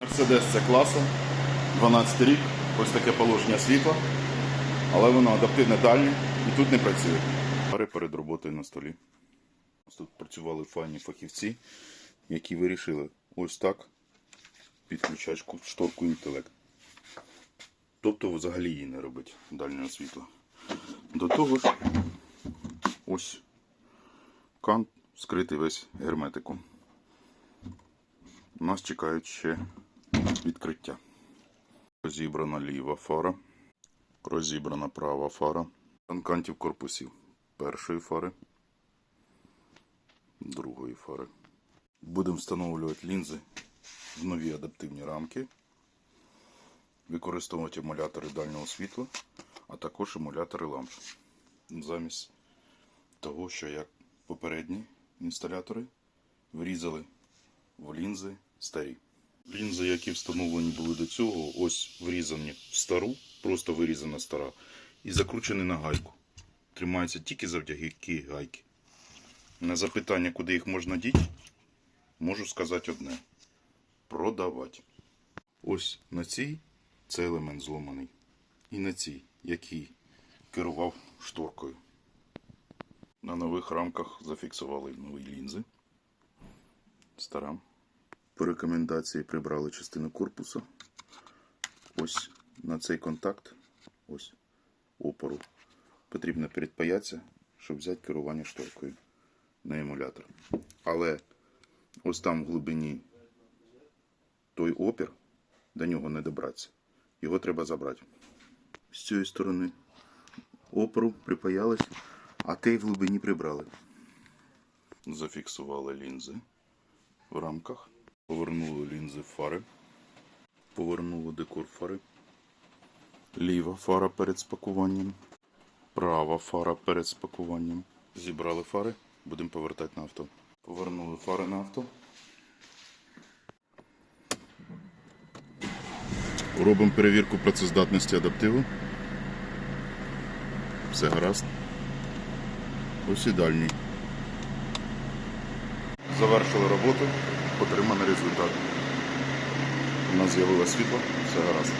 Мерседес це класа, 12 рік, ось таке положення світла, але воно адаптивне дальнє і тут не працює. Пари перед роботою на столі. Ось Тут працювали файні фахівці, які вирішили ось так підключати шторку інтелект. Тобто взагалі її не робить дальнього світла. До того ж, ось кант скритий весь герметиком. Нас чекають ще відкриття. Розібрана ліва фара, розібрана права фара, танкантів корпусів першої фари, другої фари. Будемо встановлювати лінзи в нові адаптивні рамки, використовувати емулятори дальнього світла, а також емулятори ламп. Замість того, що як попередні інсталятори врізали в лінзи старі. Лінзи, які встановлені були до цього, ось врізані в стару, просто вирізана стара, і закручені на гайку. Тримаються тільки завдяки гайки. На запитання, куди їх можна діти, можу сказати одне: продавати. Ось на цій цей елемент зломаний. І на цій, який керував шторкою. На нових рамках зафіксували нові лінзи. Стара. По рекомендації прибрали частину корпусу. Ось на цей контакт, ось опору, потрібно підпаятися, щоб взяти керування шторкою на емулятор. Але ось там в глибині той опір, до нього не добратися. Його треба забрати. З цієї сторони опору припаялись, а той в глибині прибрали. Зафіксували лінзи в рамках. Повернули лінзи фари. Повернули декор фари. Ліва фара перед спакуванням. Права фара перед спакуванням. Зібрали фари. Будемо повертати на авто. Повернули фари на авто. Робимо перевірку працездатності адаптиву. Все гаразд. Ось. Завершили роботу, отриманий результат. У нас з'явилося світло, все гаразд.